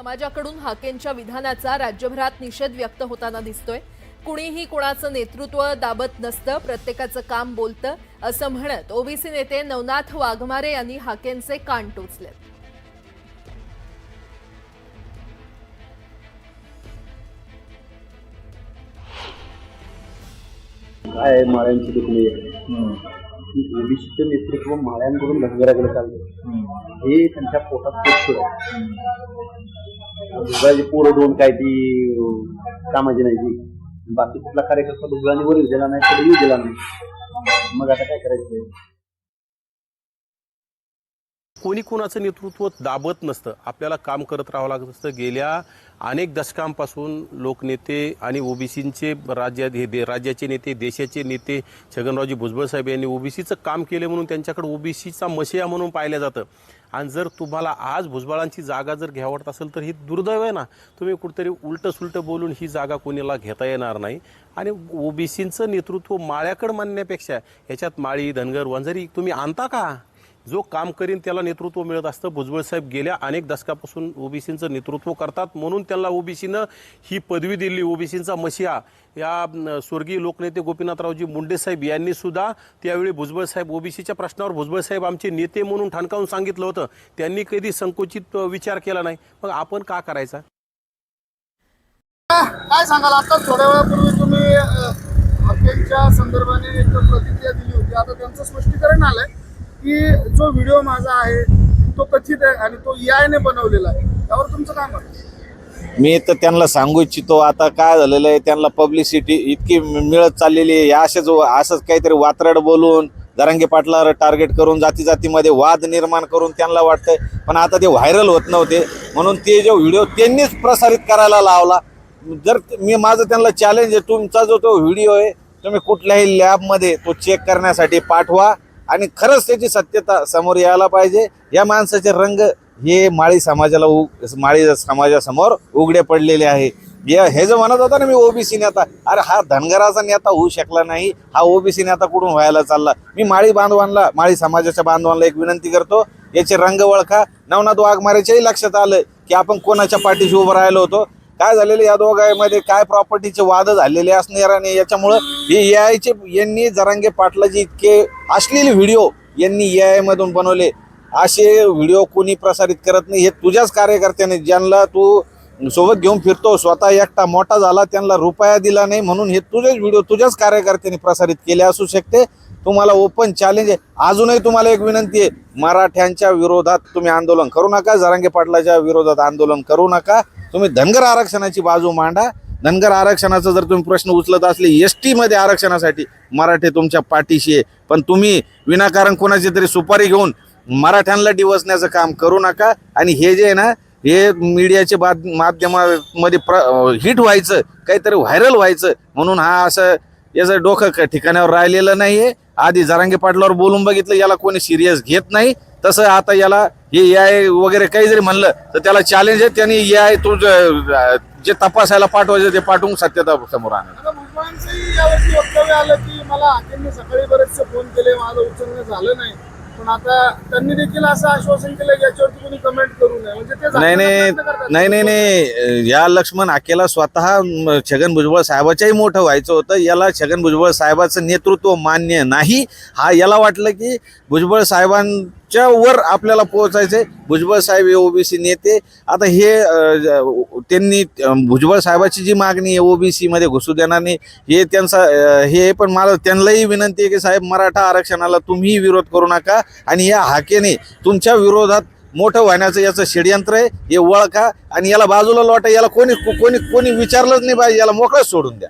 समाजाकडून हाकेंच्या विधानाचा राज्यभरात निषेध व्यक्त होताना दिसतोय. कुणीही कुणाचं नेतृत्व दाबत नसतं प्रत्येकाचं काम बोलतं असं म्हणत ओबीसी नेते नवनाथ वाघमारे यांनी हाकेंचे कान टोचले काय माळ्यांची दुखणी की ओबीसीचं नेतृत्व माळ्यांकडून धनगराकडे चाललं हे त्यांच्या पोटात दुसऱ्याची पोरं दोन काय ती कामाची नाही ती. बाकी कुठला कार्यकर्ता दुसऱ्याने वर दिला नाही तरी दिला नाही. मग आता काय करायचं? कोणी कोणाचं नेतृत्व दाबत नसतं. आपल्याला काम करत राहावं लागत असतं. गेल्या अनेक दशकांपासून लोकनेते आणि ओबीसींचे राज्यात हे दे राज्याचे नेते देशाचे नेते छगनरावजी भुजबळ साहेब यांनी ओबीसीचं काम केले म्हणून त्यांच्याकडे ओबीसीचा मशिया म्हणून पाहिलं जातं. आणि जर तुम्हाला आज भुजबळांची जागा जर घ्यावत असेल तर ही दुर्दैव आहे ना. तुम्ही कुठेतरी उलटं सुलटं बोलून ही जागा कोणीला घेता येणार नाही. आणि ओबीसींचं नेतृत्व माळ्याकडं मानण्यापेक्षा याच्यात माळी धनगर वंजारी तुम्ही आणता का? जो काम करीन त्याला नेतृत्व मिळत असतं. भुजबळ साहेब गेल्या अनेक दशकापासून ओबीसींचं नेतृत्व करतात. म्हणून त्यांना ओबीसीनं ही पदवी दिली. ओबीसींचा मसिहा या स्वर्गीय लोकनेते गोपीनाथरावजी मुंडे साहेब यांनी सुद्धा त्यावेळी भुजबळ साहेब ओबीसीच्या प्रश्नावर भुजबळ साहेब आमचे नेते म्हणून ठणकावून सांगितलं होतं. त्यांनी कधी संकुचित विचार केला नाही. मग आपण का करायचा? काय सांगाल? आता थोड्या वेळापूर्वी तुम्ही संदर्भाने एक प्रतिक्रिया दिली होती. आता त्यांचं स्पष्टीकरण आलंय. की जो व्हिडिओ माझा आहे तो कथित आहे आणि तो AI ने बनवलेला आहे. त्यावर तुमचं काय मत? मी तर त्यांना सांगू इच्छितो आता काय झालेलं आहे त्यांना पब्लिसिटी इतकी मिळत चाललेली आहे. या असेच असंच काहीतरी वात्रड बोलून दरंगे पाटलावर टार्गेट करून जाती जातीमध्ये वाद निर्माण करून त्यांना वाटतंय. पण आता ते व्हायरल होत नव्हते. म्हणून ते जो व्हिडिओ त्यांनीच प्रसारित करायला लावला. जर मी माझं त्यांना चॅलेंज आहे तुमचा जो तो व्हिडिओ आहे तुम्ही कुठल्याही लॅबमध्ये तो चेक करण्यासाठी पाठवा. आणि खरंच त्याची सत्यता समोर यायला पाहिजे. या माणसाचे रंग हे माळी समाजाला उ माळी समाजासमोर उघडे पडलेले आहे. या हे जो म्हणत होता ना मी ओबीसी नेता अरे हा धनगराचा नेता होऊ शकला नाही हा ओबीसी नेता कुठून व्हायला चालला? मी माळी बांधवांना माळी समाजाच्या बांधवांना एक विनंती करतो याचे रंग ओळखा. नवनाथ वाघमारेच्याही लक्षात आलं की आपण कोणाच्या पाठीशी उभं राहिलो होतो? काय झालेलं या दोघांमध्ये? काय प्रॉपर्टीचे वाद झालेले असणार आणि याच्यामुळं हे यायचे यांनी जरांगे पाटलाचे इतके असलेले व्हिडिओ यांनी ए मधून बनवले. असे व्हिडिओ कोणी प्रसारित करत नाही. हे तुझ्याच कार्यकर्त्याने ज्यांना तू सोबत घेऊन फिरतो स्वतः एकटा मोठा झाला त्यांना रुपया दिला नाही म्हणून हे तुझेच व्हिडिओ तुझ्याच कार्यकर्त्यांनी प्रसारित केले असू शकते. तुम्हाला ओपन चॅलेंज आहे. अजूनही तुम्हाला एक विनंती आहे. मराठ्यांच्या विरोधात तुम्ही आंदोलन करू नका. जरांगे पाटलाच्या विरोधात आंदोलन करू नका. तुम्ही धनगर आरक्षणाची बाजू मांडा. धनगर आरक्षणाचा जर तुम्ही प्रश्न उचलत असले एस टीमध्ये आरक्षणासाठी मराठे तुमच्या पाठीशी आहे. पण तुम्ही विनाकारण कोणाची तरी सुपारी घेऊन मराठ्यांना डिवसण्याचं काम करू नका. आणि हे जे आहे ना हे मीडियाचे बाद माध्यमामध्ये प्र हिट व्हायचं काहीतरी व्हायरल व्हायचं म्हणून हा असं याचं डोकं ठिकाणावर राहिलेलं आहे आधी जरांगे पाटलावर बोलून बघितलं याला कोणी सिरियस घेत नाही. तसं आता याला हे ए वगैरे काही जरी म्हणलं तर त्याला चॅलेंज आहे. त्यांनी ए आय तू ज- तपासायला पाठवायचं ते पाठवून सत्यता समोर आणा आता भुजबळांचंही यावरती वक्तव्य आलं की मला हाकेंनी सकाळी बरेचसे फोन केले माझं उचलणं झालं नाही. पण आता त्यांनी देखील असं आश्वासन केलं की याच्यावरती कोणी कमेंट करू नये. म्हणजे ते नाही नाही. नाही नाही नाही. या लक्ष्मण आकेला स्वतः छगन भुजबळ साहेबाच्याही मोठं व्हायचं होतं. याला छगन भुजबळ साहेबाचं नेतृत्व मान्य नाही. हा याला वाटलं की भुजबळ च्या वर आपल्याला पोहोचायचंय. भुजबळ साहेब हे ओबीसी नेते. आता हे त्यांनी भुजबळ साहेबाची जी मागणी आहे ओबीसी मध्ये घुसू देणार नाही हे त्यांचा हे पण मला त्यांनाही विनंती आहे की साहेब मराठा आरक्षणाला तुम्ही विरोध करू नका आणि या हाकेने तुमच्या विरोधात मोठं होण्याचं याचं षडयंत्र आहे हे वळखा आणि याला बाजूला लोटा याला कोणी कोणी कोणी विचारलंच नाही पाहिजे याला मोकळंच सोडून द्या.